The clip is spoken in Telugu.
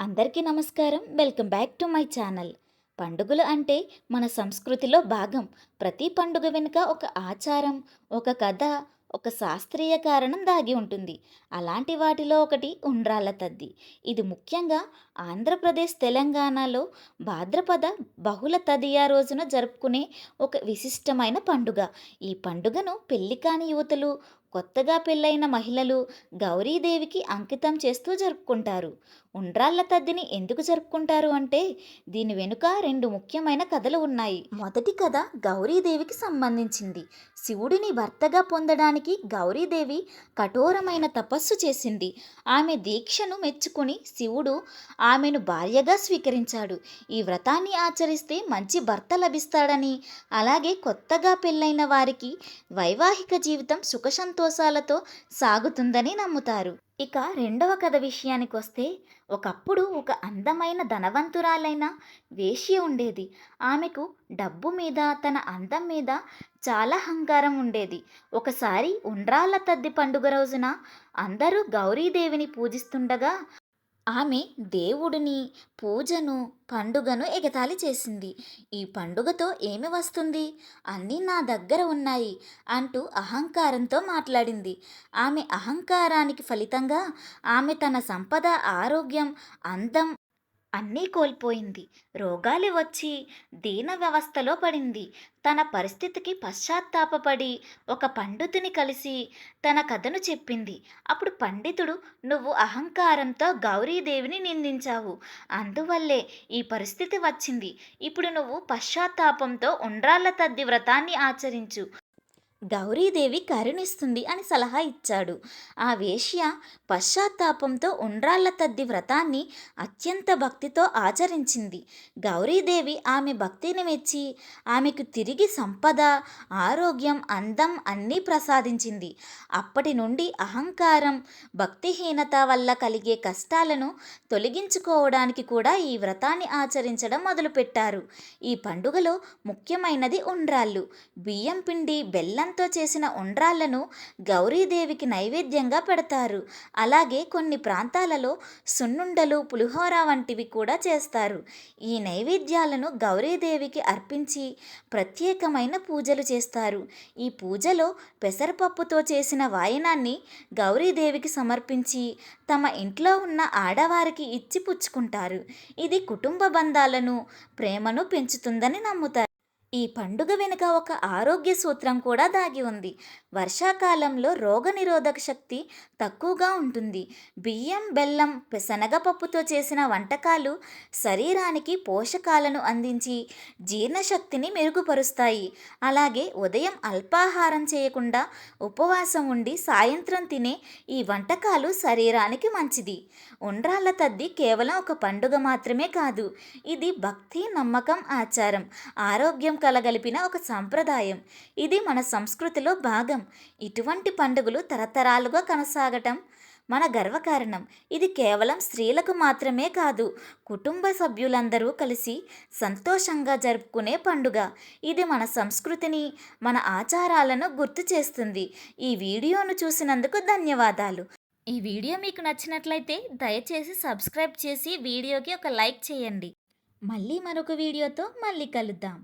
అందరికీ నమస్కారం. Welcome back to my channel. పండుగలు అంటే మన సంస్కృతిలో భాగం. ప్రతి పండుగ వెనుక ఒక ఆచారం ఒక కథ ఒక శాస్త్రీయ కారణం దాగి ఉంటుంది. అలాంటి వాటిలో ఒకటి ఉండ్రాళ్ళ తద్ది. ఇది ముఖ్యంగా ఆంధ్రప్రదేశ్ తెలంగాణలో భాద్రపద బహుళ తదియా రోజున జరుపుకునే ఒక విశిష్టమైన పండుగ. ఈ పండుగను పెళ్ళి కాని యువతలు కొత్తగా పెళ్ళైన మహిళలు గౌరీదేవికి అంకితం చేస్తూ జరుపుకుంటారు. ఉండ్రాళ్ళ తద్దిని ఎందుకు జరుపుకుంటారు అంటే దీని వెనుక రెండు ముఖ్యమైన కథలు ఉన్నాయి. మొదటి కథ గౌరీదేవికి సంబంధించింది. శివుడిని భర్తగా పొందడానికి గౌరీదేవి కఠోరమైన తపస్సు చేసింది. ఆమె దీక్షను మెచ్చుకుని శివుడు ఆమెను భార్యగా స్వీకరించాడు. ఈ వ్రతాన్ని ఆచరిస్తే మంచి భర్త లభిస్తాడని అలాగే కొత్తగా పెళ్ళైన వారికి వైవాహిక జీవితం సుఖసంతో సంతోషాలతో సాగుతుందని నమ్ముతారు. ఇక రెండవ కథ విషయానికి వస్తే ఒకప్పుడు ఒక అందమైన ధనవంతురాలైన వేశ్య ఉండేది. ఆమెకు డబ్బు మీద తన అందం మీద చాలా అహంకారం ఉండేది. ఒకసారి ఉండ్రాళ్ళ తద్ది పండుగ రోజున అందరూ గౌరీదేవిని పూజిస్తుండగా ఆమె దేవుడిని పూజను పండుగను ఎగతాళి చేసింది. ఈ పండుగతో ఏమి వస్తుంది? అన్నీ నా దగ్గర ఉన్నాయి అంటూ అహంకారంతో మాట్లాడింది. ఆమె అహంకారానికి ఫలితంగా ఆమె తన సంపద ఆరోగ్యం అందం అన్నీ కోల్పోయింది. రోగాలు వచ్చి దీన వ్యవస్థలో పడింది. తన పరిస్థితికి పశ్చాత్తాపడి ఒక పండితుని కలిసి తన కథను చెప్పింది. అప్పుడు పండితుడు నువ్వు అహంకారంతో గౌరీదేవిని నిందించావు. అందువల్లే ఈ పరిస్థితి వచ్చింది. ఇప్పుడు నువ్వు పశ్చాత్తాపంతో ఉండ్రాళ్ళ తద్ది వ్రతాన్ని ఆచరించు. గౌరీదేవి కరుణిస్తుంది అని సలహా ఇచ్చాడు. ఆ వేశ్య పశ్చాత్తాపంతో ఉండ్రాళ్ళ తద్ది వ్రతాన్ని అత్యంత భక్తితో ఆచరించింది. గౌరీదేవి ఆమె భక్తిని మెచ్చి ఆమెకు తిరిగి సంపద ఆరోగ్యం అందం అన్నీ ప్రసాదించింది. అప్పటి నుండి అహంకారం భక్తిహీనత వల్ల కలిగే కష్టాలను తొలగించుకోవడానికి కూడా ఈ వ్రతాన్ని ఆచరించడం మొదలుపెట్టారు. ఈ పండుగలో ముఖ్యమైనది ఉండ్రాళ్ళు. బియ్యం పిండి బెల్లం బెల్లంతో చేసిన ఉండ్రాళ్ళను గౌరీదేవికి నైవేద్యంగా పెడతారు. అలాగే కొన్ని ప్రాంతాలలో సున్నుండలు పులిహోర వంటివి కూడా చేస్తారు. ఈ నైవేద్యాలను గౌరీదేవికి అర్పించి ప్రత్యేకమైన పూజలు చేస్తారు. ఈ పూజలో పెసరపప్పుతో చేసిన వాయనాన్ని గౌరీదేవికి సమర్పించి తమ ఇంట్లో ఉన్న ఆడవారికి ఇచ్చి పుచ్చుకుంటారు. ఇది కుటుంబ బంధాలను ప్రేమను పెంచుతుందని నమ్ముతారు. ఈ పండుగ వెనుక ఒక ఆరోగ్య సూత్రం కూడా దాగి ఉంది. వర్షాకాలంలో రోగనిరోధక శక్తి తక్కువగా ఉంటుంది. బియ్యం బెల్లం శనగపప్పుతో చేసిన వంటకాలు శరీరానికి పోషకాలను అందించి జీర్ణశక్తిని మెరుగుపరుస్తాయి. అలాగే ఉదయం అల్పాహారం చేయకుండా ఉపవాసం ఉండి సాయంత్రం తినే ఈ వంటకాలు శరీరానికి మంచిది. ఉండ్రాళ్ళ తద్ది కేవలం ఒక పండుగ మాత్రమే కాదు ఇది భక్తి నమ్మకం ఆచారం ఆరోగ్యం కలగలిపిన ఒక సాంప్రదాయం. ఇది మన సంస్కృతిలో భాగం. ఇటువంటి పండుగలు తరతరాలుగా కొనసాగటం మన గర్వకారణం. ఇది కేవలం స్త్రీలకు మాత్రమే కాదు కుటుంబ సభ్యులందరూ కలిసి సంతోషంగా జరుపుకునే పండుగ. ఇది మన సంస్కృతిని మన ఆచారాలను గుర్తు చేస్తుంది. ఈ వీడియోను చూసినందుకు ధన్యవాదాలు. ఈ వీడియో మీకు నచ్చినట్లయితే దయచేసి సబ్స్క్రైబ్ చేసి వీడియోకి ఒక లైక్ చేయండి. మళ్ళీ మరొక వీడియోతో మళ్ళీ కలుద్దాం.